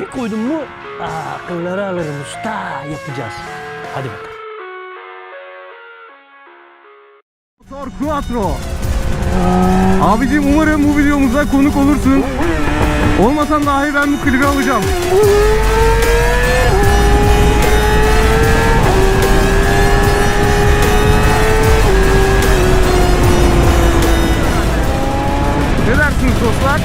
Bir koydum mu akılları alırım usta yapacağız. Hadi bakalım. Motor Quattro. Abicim umarım bu videomuza konuk olursun. Olmasan dahi ben bu klibi alacağım. Ne dersiniz dostlar?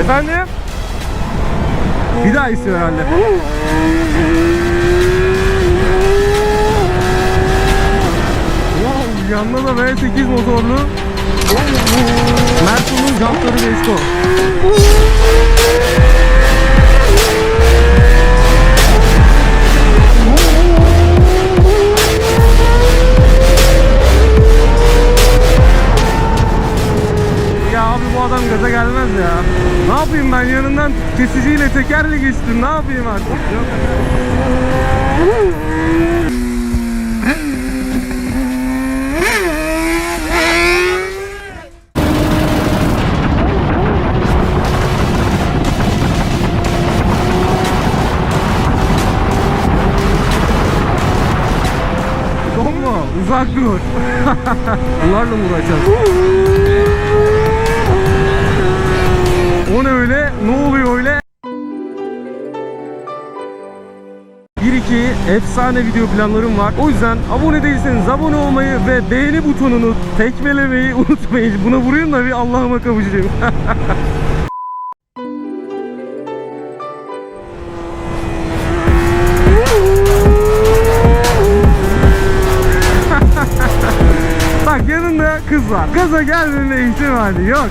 Efendim? Bir daha istiyor herhalde. Wow, yanında da V8 motorlu Mersun'un jantları Vesco. Ya abi bu adam gaza gelmez ya. Ne yapayım ben yanından kesiciyle tekerle geçtim. Ne yapayım artık? Yok. Uzak dur. Bunlarla mı uğraşacağız? O ne öyle? Ne oluyor öyle? 1-2 efsane video planlarım var. O yüzden abone değilseniz abone olmayı ve beğeni butonunu tekmelemeyi unutmayın. Buna vurayım da bir Allah'ıma kavuşayım. kız var. Gaza gelmeme ihtimali yok.